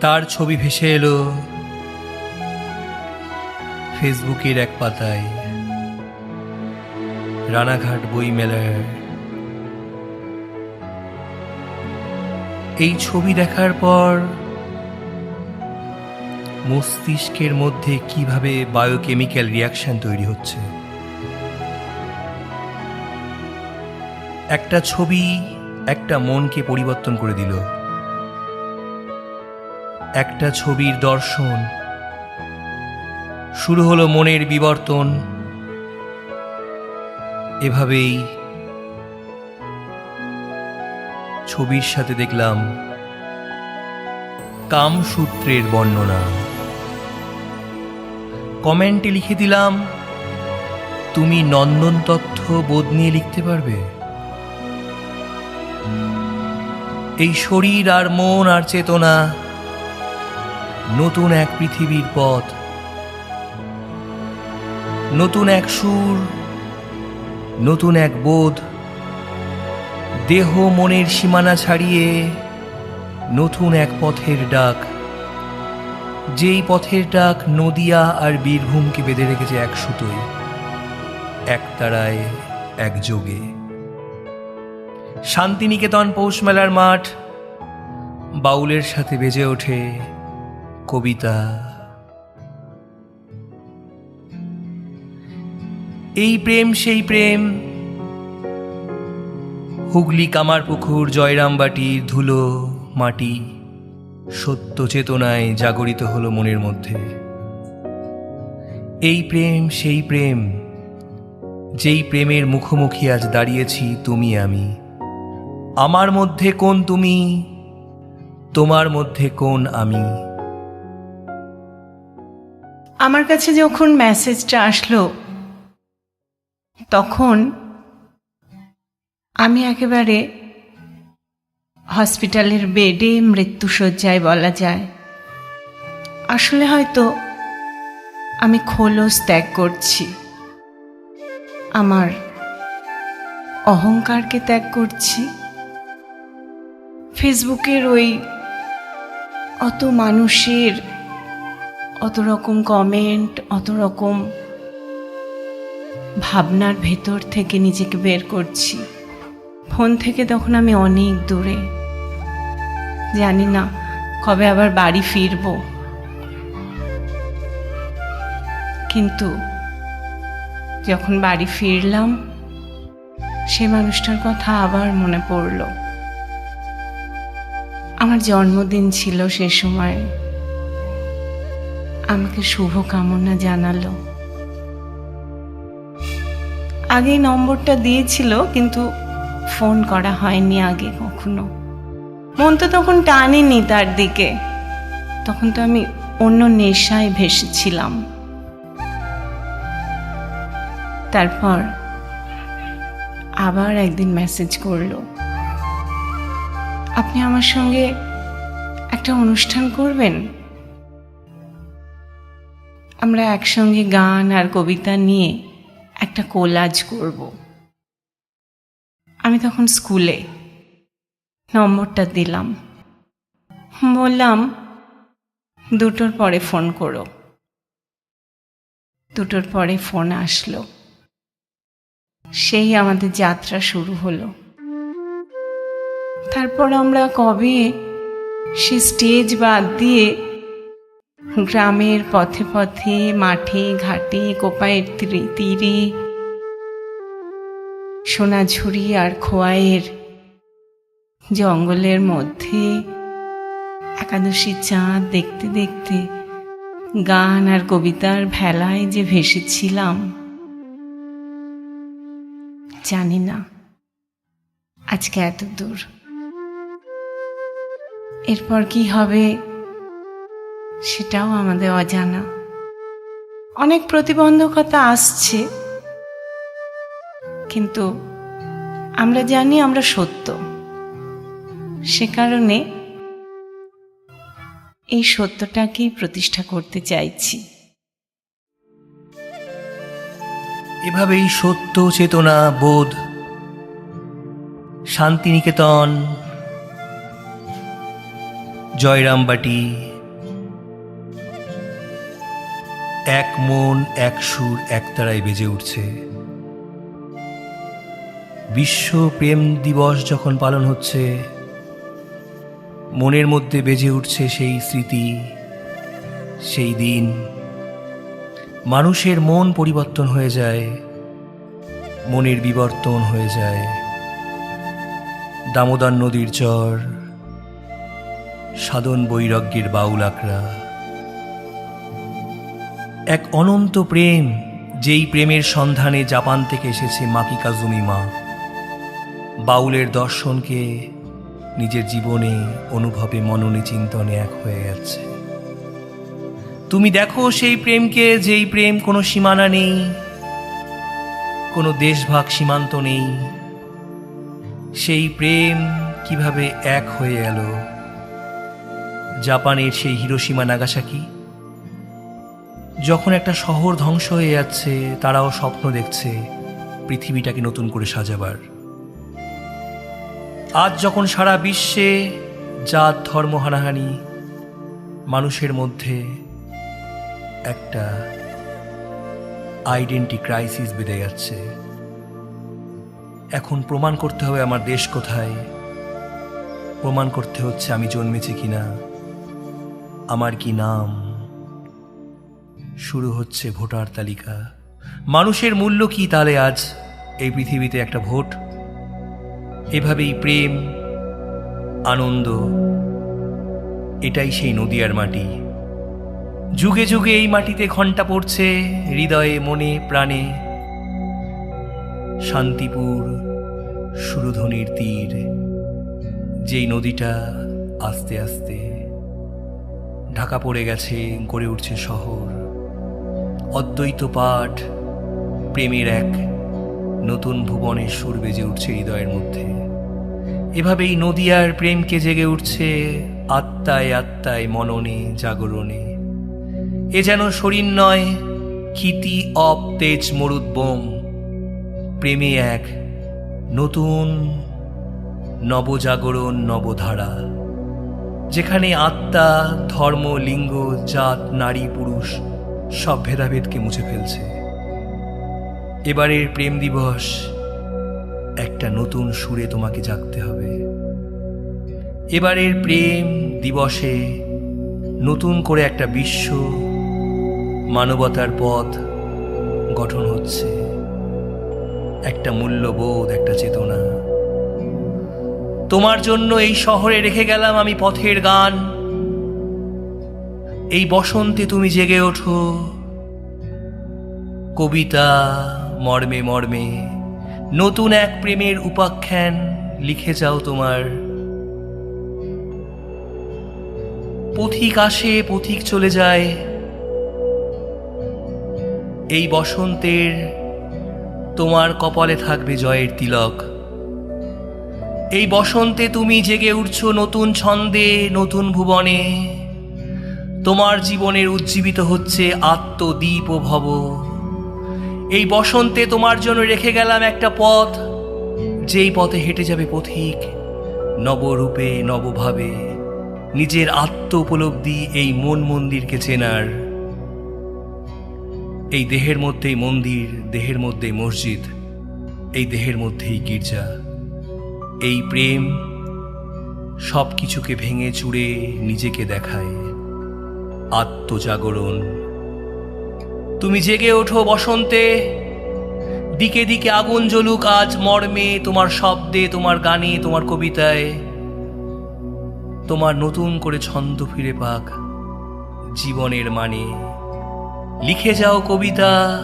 তার ছবি ভেসে এলো ফেসবুকের এক পাতায়। রানাঘাট বই মেলার। এই ছবি দেখার পর মস্তিষ্কের মধ্যে কীভাবে বায়োকেমিক্যাল রিয়াকশন তৈরি হচ্ছে। একটা ছবি একটা মনকে পরিবর্তন করে দিল। একটা ছবির দর্শন। শুরু হলো মনের বিবর্তন। এভাবেই ছবির সাথে দেখলাম কামসূত্রের বর্ণনা। কমেন্টে লিখে দিলাম, তুমি নন্দন তথ্য বোধ নিয়ে লিখতে পারবে? এই শরীর আর মন আর চেতনা নতুন এক পৃথিবীর পথ, নতুন এক সুর, নতুন এক বোধ, দেহ মনের সীমানা ছাড়িয়ে নতুন এক পথের ডাক। যেই পথের ডাক নদিয়া আর বীরভূমকে বেঁধে রেখেছে এক সুতোয়, এক তারায়, এক যোগে। শান্তিনিকেতন পৌষ মেলার মাঠ বাউলের সাথে বেজে ওঠে কবিতা। এই প্রেম, সেই প্রেম। হুগলি কামারপুকুর জয়রামবাটির ধুলো মাটি। সত্য চেতনায় জাগরিত হলো মনের মধ্যে। এই প্রেম, সেই প্রেম। যেই প্রেমের মুখোমুখি আজ দাঁড়িয়েছি তুমি আমি। আমার মধ্যে কোন তুমি? তোমার মধ্যে কোন আমি? আমার কাছে যখন মেসেজটা আসলো, তখন আমি একেবারে হসপিটালের বেডে মৃত্যুসজ্জায় বলা যায়। আসলে হয়তো আমি খোলস ত্যাগ করছি। আমার অহংকারকে ত্যাগ করছি। ফেসবুকের ওই অত মানুষের অত রকম কমেন্ট অত রকম ভাবনার ভেতর থেকে নিজেকে বের করছি। ফোন থেকে তখন আমি অনেক দূরে। জানি না কবে আবার বাড়ি ফিরব। কিন্তু যখন বাড়ি ফিরলাম, সে মানুষটার কথা আবার মনে পড়ল। আমার জন্মদিন ছিল সে সময়। আমাকে শুভ কামনা জানালো। আগে নম্বরটা দিয়েছিল, কিন্তু ফোন করা হয়নি আগে কখনো। মন তো তখন টানেনি তার দিকে। তখন তো আমি অন্য নেশায় ভেসেছিলাম। তারপর আবার একদিন মেসেজ করল। আপনি আমার সঙ্গে একটা অনুষ্ঠান করবেন? আমরা একসঙ্গে গান আর কবিতা নিয়ে একটা কোলাজ করব। আমি তখন স্কুলে নম্বরটা দিলাম। বললাম, দুটোর পরে ফোন করো। দুটোর পরে ফোন আসলো। সেই আমাদের যাত্রা শুরু হলো। তারপর আমরা কবে সে স্টেজ বাদ দিয়ে গ্রামের পথে পথে, মাঠে ঘাটে কোপায়ের তীরে- সোনাঝুরি আর খোয়াইয়ের জঙ্গলের মধ্যে একাদশী চাঁদ দেখতে দেখতে গান আর কবিতার ভেলায় যে ভেসেছিলাম, জানি না আজকে এত দূর। এরপর কি হবে? সেটাও আমাদের অজানা। অনেক প্রতিবন্ধকতা আসছে। কিন্তু আমরা জানি আমরা সত্য। সে কারণে এই সত্যটাকেই প্রতিষ্ঠা করতে চাইছি। এভাবেই সত্য, চেতনা, বোধ, শান্তিনিকেতন, জয়রামবাটি এক মন, এক সুর একতারায় বেজে উঠছে। বিশ্ব প্রেম দিবস যখন পালন হচ্ছে, মনের মধ্যে বেজে উঠছে সেই স্মৃতি, সেই দিন। মানুষের মন পরিবর্তন হয়ে যায়, মনের বিবর্তন হয়ে যায়। দামোদর নদীর চর সাধন বৈরাগ্যের বাউল আকড়া। এক অনন্ত প্রেম যেই প্রেমের সন্ধানে জাপান থেকে এসেছে মাকি কাজুমি মা বাউলের দর্শনকে নিজের জীবনে অনুভবে মননে চিন্তনে এক হয়ে যাচ্ছে তুমি দেখো সেই প্রেমকে যেই প্রেম কোনো সীমানা নেই, কোনো দেশভাগ সীমান্ত নেই। সেই প্রেম কীভাবে এক হয়ে এলো? জাপানের সেই হিরোসীমা নাগাসাকি যখন একটা শহর ধ্বংস হয়ে যাচ্ছে, তারাও স্বপ্ন দেখছে পৃথিবীটাকে নতুন করে সাজাবার। আজ যখন সারা বিশ্বে জাত, ধর্ম, হানাহানি, মানুষের মধ্যে একটা আইডেন্টি ক্রাইসিস বেড়ে যাচ্ছে। এখন প্রমাণ করতে হবে আমার দেশ কোথায়। প্রমাণ করতে হচ্ছে আমি জন্মেছি কিনা। আমার কি নাম? শুরু হচ্ছে ভোটার তালিকা। মানুষের মূল্য কি তাহলে আজ এই পৃথিবীতে একটা ভোট? এভাবেই প্রেম, আনন্দ, এটাই সেই নদিয়ার মাটি। যুগে যুগে এই মাটিতে ঘণ্টা পড়ছে হৃদয়ে, মনে, প্রাণে। শান্তিপুর সুরধ্বনির তীর, যেই নদীটা আস্তে আস্তে ঢাকা পড়ে গেছে, গড়ে উঠছে শহর। অদ্বৈত পাঠ, প্রেমের এক নতুন ভুবনের সুর বেজে উঠছে হৃদয়ের মধ্যে। এভাবেই নদিয়ার প্রেমকে জেগে উঠছে আত্মায় আত্মায় মননে জাগরণে। এ যেন শরীর নয়, ক্ষিতি, অপ, তেজ মরুদ্বোম প্রেমে এক নতুন নবজাগরণ, নবধারা, যেখানে আত্মা, ধর্ম, লিঙ্গ, জাত, নারী, পুরুষ সব ভেদাভেদকে মুছে ফেলছে। এবারের প্রেম দিবস, একটা নতুন সুরে তোমাকে জাগতে হবে। এবারের প্রেম দিবসে নতুন করে একটা বিশ্ব মানবতার পথ গঠন হচ্ছে। একটা মূল্যবোধ, একটা চেতনা। তোমার জন্য এই শহরে রেখে গেলাম আমি পথের গান। এই বসন্তে তুমি জেগে ওঠো। কবিতা মর্মে মর্মে, নতুন এক প্রেমের উপাখ্যান লিখে যাও তোমার। পথিক আসে, পথিক চলে যায়। এই বসন্তের তোমার কপালে থাকবে জয়ের তিলক। এই বসন্তে তুমি জেগে উঠছো নতুন ছন্দে, নতুন ভুবনে। তোমার জীবনের উজ্জীবিত হচ্ছে আত্মদ্বীপ ভব। এই বসন্তে তোমার জন্য রেখে গেলাম একটা পথ, যেই পথে হেঁটে যাবে পথিক, নবরূপে নবভাবে। নিজের আত্ম উপলব্ধি এই মন মন্দিরকে চেনার। এই দেহের মধ্যেই মন্দির, দেহের মধ্যেই মসজিদ, এই দেহের মধ্যেই গির্জা। এই প্রেম সব কিছুকে ভেঙে চুড়ে নিজেকে দেখায়। আত্মজাগরণ। তুমি জেগে ওঠো বসন্তে। দিকে দিকে আগুন জ্বলুক আজ মর্মে, তোমার শব্দে, তোমার গানে, তোমার কবিতায়। তোমার নতুন করে ছন্দ ফিরে পাক জীবনের মানে। লিখে যাও কবিতা,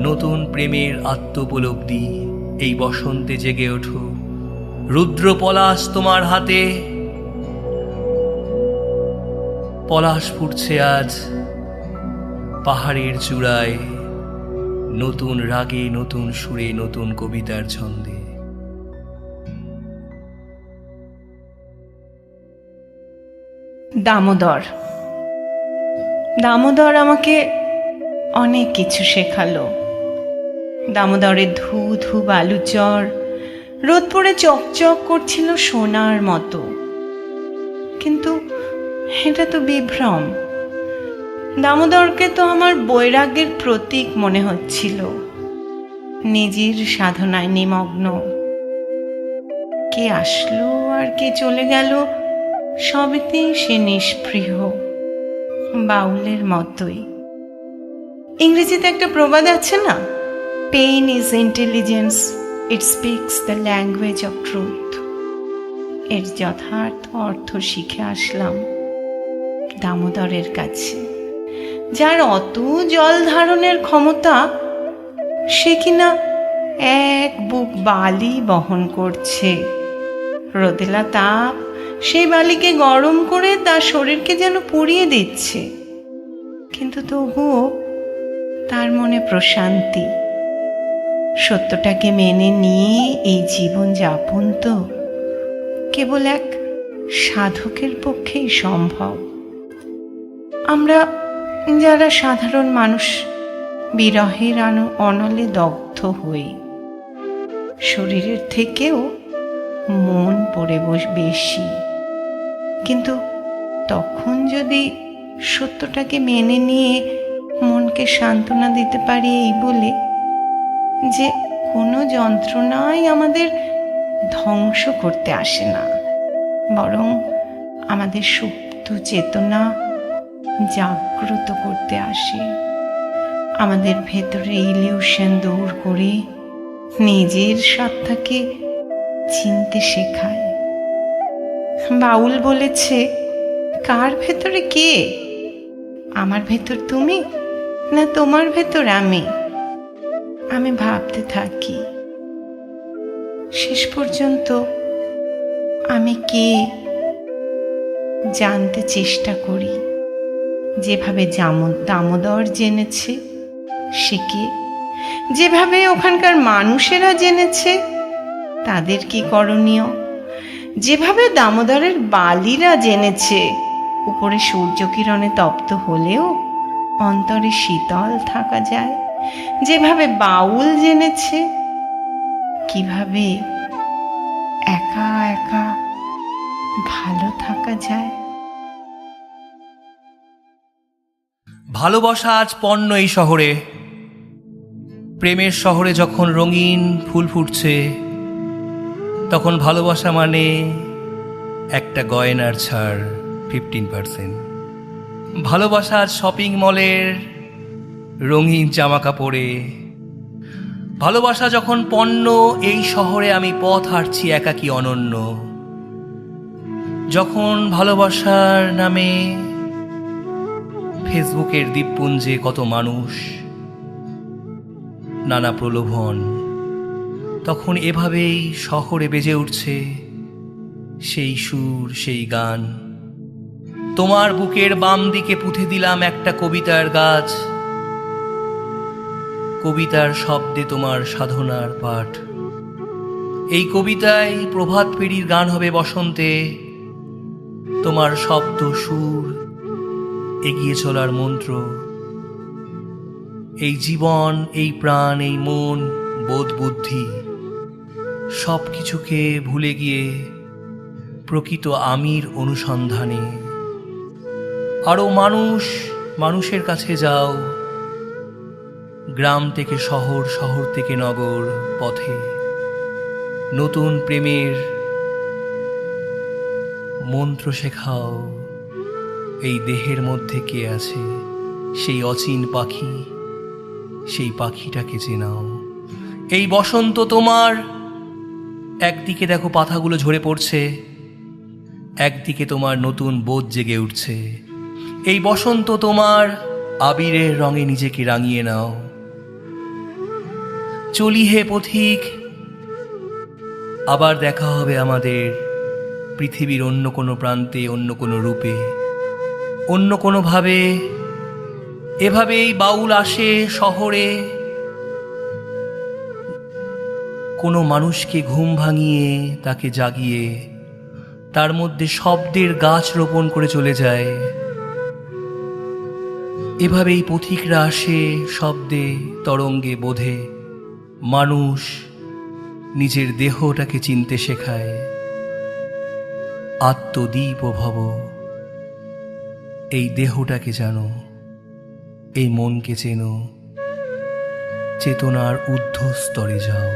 নতুন প্রেমের আত্মোপলব্ধি। এই বসন্তে জেগে ওঠো। রুদ্র পলাশ তোমার হাতে। পলাশ ফুটছে আজ পাহাড়ের চূড়ায়, নতুন রাগে, নতুন সুরে, নতুন কবিতার ছন্দে। দামোদর। দামোদর আমাকে অনেক কিছু শেখালো। দামোদরের ধু ধু বালুচর রোদ পড়ে চকচক করছিল সোনার মতো। কিন্তু এটা তো বিভ্রম। দামোদরকে তো আমার বৈরাগ্যের প্রতীক মনে হচ্ছিল। নিজের সাধনায় নিমগ্ন। কে আসলো আর কে চলে গেল সবেতেই সে নিষ্পৃহ, বাউলের মতোই। ইংরেজিতে একটা প্রবাদ আছে না? Pain is intelligence it speaks the language of truth এর যথার্থ অর্থ শিখে আসলাম। দামোদরের কাছে। যার অত জল ধারণের ক্ষমতা, সে কিনা এক বুক বালি বহন করছে। রোদেলা তাপ সেই বালিকে গরম করে তার শরীরকে যেন পুড়িয়ে দিচ্ছে। কিন্তু তবুও তার মনে প্রশান্তি। সত্যটাকে মেনে নিয়ে এই জীবন যাপন তো কেবল এক সাধকের পক্ষেই সম্ভব। আমরা যারা সাধারণ মানুষ বিরহের আনু অনলে দগ্ধ হই। শরীরের থেকেও মন পড়ে বস বেশি। কিন্তু তখন যদি সত্যটাকে মেনে নিয়ে মনকে সান্ত্বনা দিতে পারি এই বলে যে কোনো যন্ত্রণাই আমাদের ধ্বংস করতে আসে না, বরং আমাদের সুপ্ত চেতনা জাগ্রত করতে আসে। আমাদের ভেতরে ইলিউশন দূর করে নিজের সত্তাকে চিনতে শেখায়। বাউল বলেছে, কার ভেতরে কে? আমার ভেতর তুমি না তোমার ভেতর আমি? আমি ভাবতে থাকি, শেষ পর্যন্ত আমি কে? জানতে চেষ্টা করি। যেভাবে দামোদর জেনেছে কে? যেভাবে ওখানকার মানুষেরা জেনেছে, তাদের কি করণীয়? যেভাবে দামোদরের বালিরা জেনেছে, উপরে সূর্যকিরণে তপ্ত হলেও অন্তরে শীতল থাকা যায়। যেভাবে বাউল জেনেছে, কীভাবে একা একা ভালো থাকা যায়। ভালোবাসা আজ পণ্য এই শহরে। প্রেমের শহরে যখন রঙিন ফুল ফুটছে, তখন ভালোবাসা মানে একটা গয়নার ছাড় ফিফটিন পার্সেন্ট ভালোবাসা আজ শপিং মলের রঙিন জামা কাপড়ে ভালোবাসা যখন পণ্য, এই শহরে আমি পথ হাঁটছি একাকী অনন্য। যখন ভালোবাসার নামে ফেসবুকের দ্বীপপুঞ্জে কত মানুষ, নানা প্রলোভন, তখন এভাবেই শহরে বেজে উঠছে সেই সুর, সেই গান। তোমার বুকের বাম দিকে পুঁথে দিলাম একটা কবিতার গাছ। কবিতার শব্দে তোমার সাধনার পাঠ। এই কবিতায় প্রভাত পেরির গান হবে বসন্তে, তোমার শব্দ সুর এগিয়ে চলার মন্ত্র। এই জীবন, এই প্রাণ, এই মন, বোধ বুদ্ধি সব কিছুকে ভুলে গিয়ে প্রকৃত আমির অনুসন্ধানে। আরও মানুষ, মানুষের কাছে যাও। গ্রাম থেকে শহর শহর থেকে নগর, পথে। নতুন প্রেমের মন্ত্র শেখাও। এই দেহের মধ্যে কে আছে? সেই অচিন পাখি, সেই পাখিটাকে চেনাও এই বসন্ত তোমার, একদিকে দেখো পাতাগুলো ঝরে পড়ছে, একদিকে তোমার নতুন বোধ জেগে উঠছে। এই বসন্ত তোমার, আবিরের রঙে নিজেকে রাঙিয়ে নাও। চলি হে পথিক, আবার দেখা হবে আমাদের, পৃথিবীর অন্য কোনো প্রান্তে, অন্য কোনো রূপে। অন্য কোনোভাবে এভাবেই বাউল আসে শহরে। কোনো মানুষকে ঘুম ভাঙিয়ে তাকে জাগিয়ে তার মধ্যে শব্দের গাছ রোপণ করে চলে যায়। এভাবেই পথিকরা আসে শব্দে তরঙ্গে বোধে। মানুষ নিজের দেহটাকে চিনতে শেখায়। আত্মদীপ ভব এই দেহটাকে জানো এই মনকে চেনো চেতনার ঊর্ধ্ব স্তরে যাও।